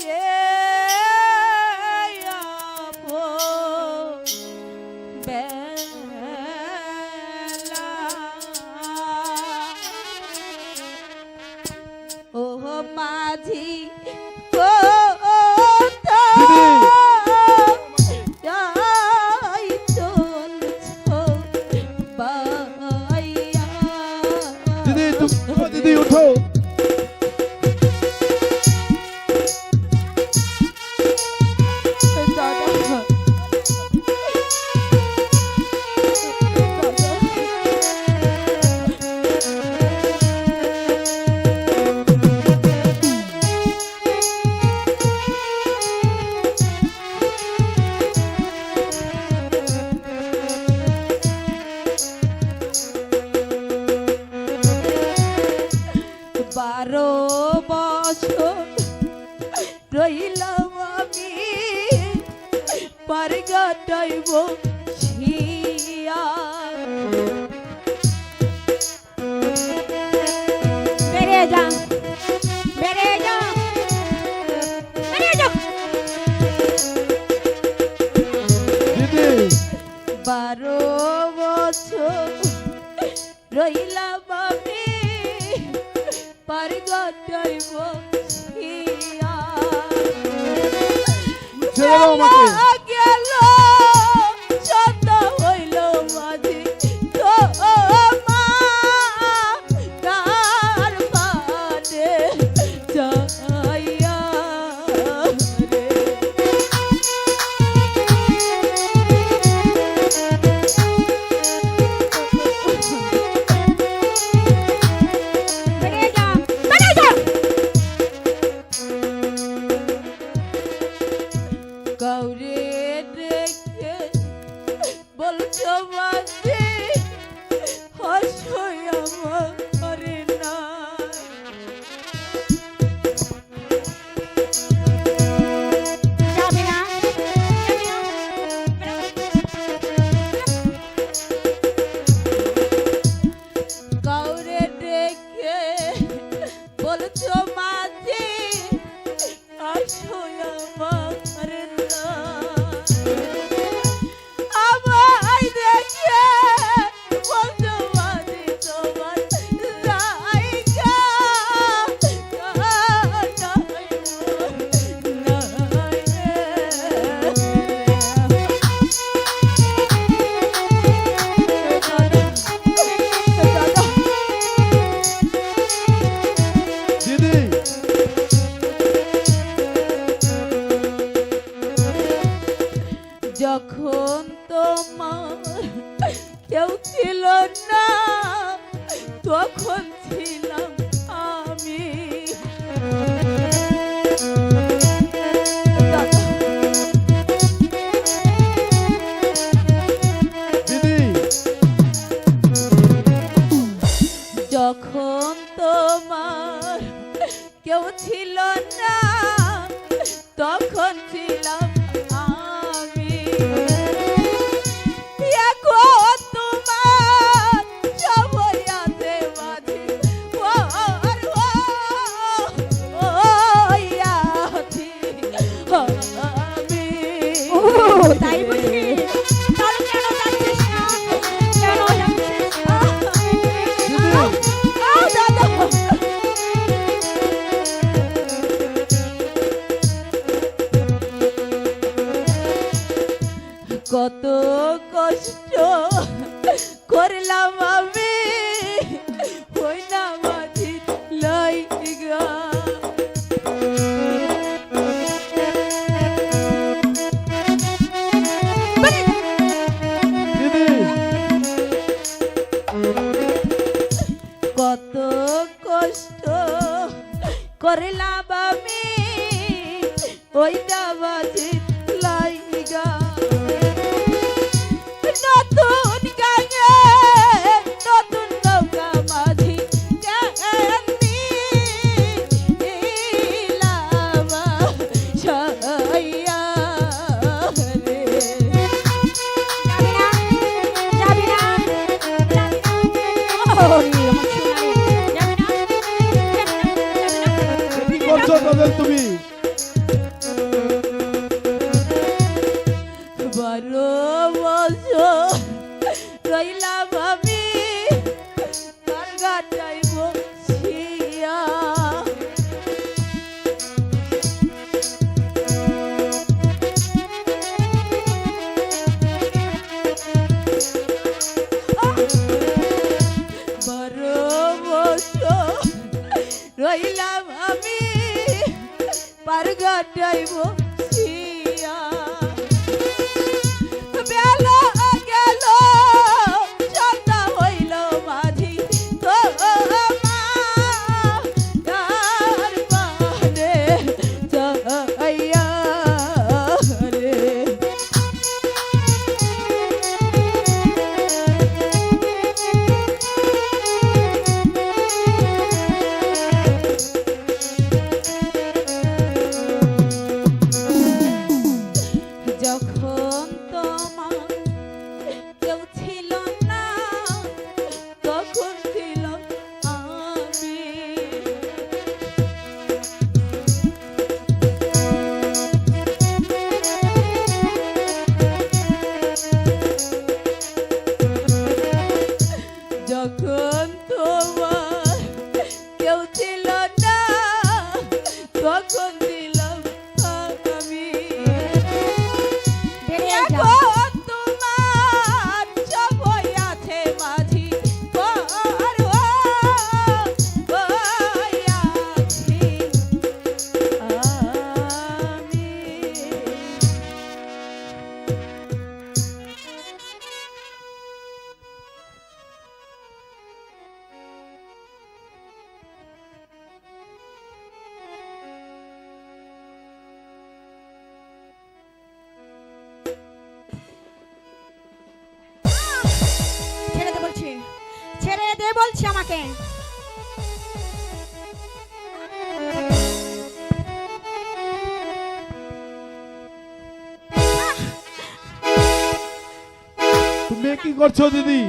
yeah. হইলাম আমি। পারগাটাই বসিয়া। বেড়ে যা বেড়ে যা বেড়ে যা। দিদি। বারো বছর রইলাম আমি। পারগাটাই বসিয়া। Acelera o Matheus. 车卖 কেউ ছিল না তখন ছিলাম কষ্ট করলাম আমি ওই দাবাজির রইলাম আমি পারগা যাইব এখন তোমার কেউ ছিল কে বলছে আমাকে। তুমি কি করছ দিদি?